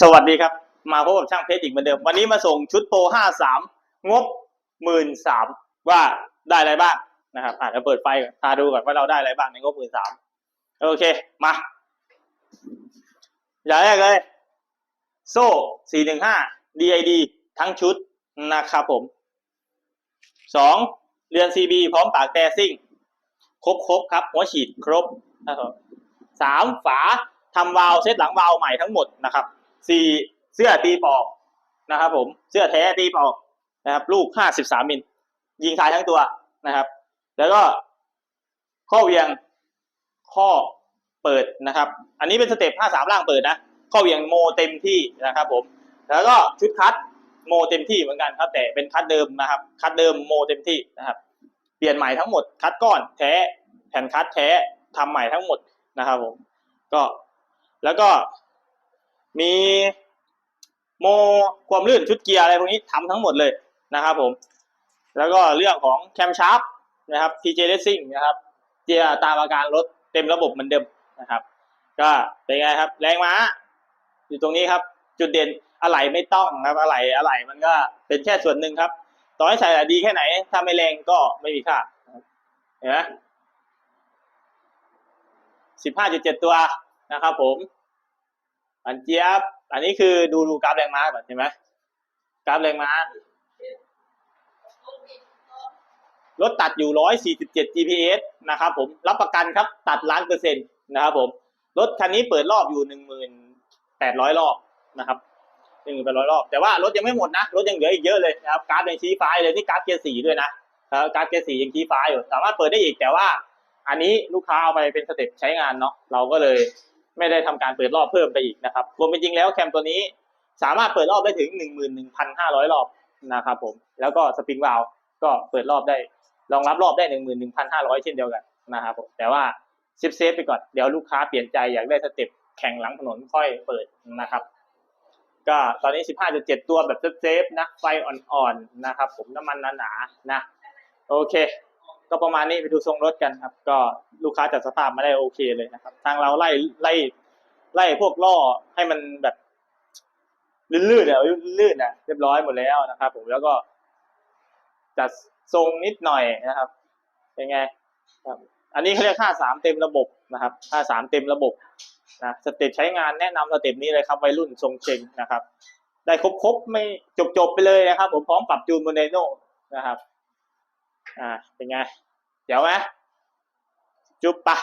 สวัสดีครับ มาพบกับช่างเพชรอีกเหมือนเดิม วันนี้มาส่งชุดโปรห้าสามงบหมื่นสามว่าได้อะไรบ้างนะครับอะเดี๋ยวเปิดไฟก่อนพาดูก่อนว่าเราได้อะไรบ้างในงบหมื่นสามโอเค มาอย่างแรกเลย โซ่สี่หนึ่งห้า DID ทั้งชุดนะครับผมสองเรือน CB พร้อมปากแต่ซิ่ง ครบครบครับ หัวฉีดครบนะครับสามฝาทำวาล์วเซตหลังวาล์วใหม่ทั้งหมดนะครับ สี่เสื้อตีปอกนะครับผมเสื้อแท้ตีปอกนะครับ ลูกห้าสิบสามมิลยิงทายทั้งตัวนะครับ แล้วก็ข้อเหวียงข้อเปิดนะครับ อันนี้เป็นสเต็ปห้าสามล่างเปิดนะข้อเหวียงโมเต็มที่นะครับ ผม แล้วก็ชุดคัดโมเต็มที่เหมือนกันครับ แต่เป็นคัดเดิมนะครับ คัดเดิมโมเต็มที่นะครับ เปลี่ยนใหม่ทั้งหมด คัดก้อนแท้แผ่นคัดแท้ทำใหม่ทั้งหมดนะครับ ผม ก็แล้วก็ มีโมความลื่นชุดเกียร์อะไรพวกนี้ทำทั้งหมดเลยนะครับผม แล้วก็เรื่องของแคมชาร์ปนะครับ TJ Racing นะครับเกียร์ตามอาการรถเต็มระบบเหมือนเดิมนะครับ ก็เป็นไงครับ แรงม้า อยู่ตรงนี้ครับ จุดเด่นอะไหล่ไม่ต้องครับอะไหล่อะไหล่มันก็เป็นแค่ส่วนหนึ่งครับต่อให้ใส่อะดีแค่ไหน ถ้าไม่แรงก็ไม่มีค่าเห็นไหมสิบห้าจุดเจ็ดตัวนะครับผม อันเจี๊ยบ อันนี้คือดูดูกราฟแรงม้าก่อนเห็นไหมกราฟแรงม้ารถตัดอยู่ 147 GPS นะครับผม รับประกันครับ ตัดล้านเปอร์เซ็นต์นะครับผม รถคันนี้เปิดรอบอยู่ 1,800 รอบนะครับ1,800 รอบ แต่ว่ารถยังไม่หมดนะ รถยังเหลืออีกเยอะเลยนะครับ การ์ดยังชี้ฟ้าเลย นี่การ์ดเกียร์สีด้วยนะการ์ดเกียร์สียังชี้ฟ้าอยู่ สามารถเปิดได้อีก แต่ว่า อันนี้ลูกค้าเอาไปเป็นสเต็ปใช้งานเนาะ เราก็เลย ไม่ได้ทำการเปิดรอบเพิ่มไปอีกนะครับรวมเป็นจริงแล้วแคมตัวนี้สามารถเปิดรอบได้ถึง 11,500 รอบนะครับผมแล้วก็สปริงวาลก็เปิดรอบได้รองรับรอบได้ 11,500 เช่นเดียวกันนะครับผมแต่ว่าเซฟเซฟไปก่อนเดี๋ยวลูกค้าเปลี่ยนใจอยากได้สเต็ปแข่งหลังถนนค่อยเปิดนะครับ ก็ตอนนี้ 15.7 ตัวแบบเซฟๆนะไฟอ่อนๆนะครับผมน้ำมันหนาๆนะโอเค ก็ประมาณนี้ไปดูทรงรถกันครับ ก็ลูกค้าจัดสภาพมาได้โอเคเลยนะครับ ทางเราไล่ไล่ไล่พวกล่อให้มันแบบลื่นๆอะลื่นๆอะเรียบร้อยหมดแล้วนะครับ ผมแล้วก็จัดทรงนิดหน่อยนะครับเป็นไงครับ อันนี้เขาเรียกค่าสามเต็มระบบนะครับค่าสามเต็มระบบนะสเต็ปใช้งานแนะนำสเต็ปนี้เลยครับวัยรุ่นทรงเชงนะครับ ได้ครบๆไม่จบๆไปเลยนะครับ ผมพร้อมปรับจูนบนไดโนนะครับ อ่าเป็นไง เดี๋ยวไหมจุ๊บปะ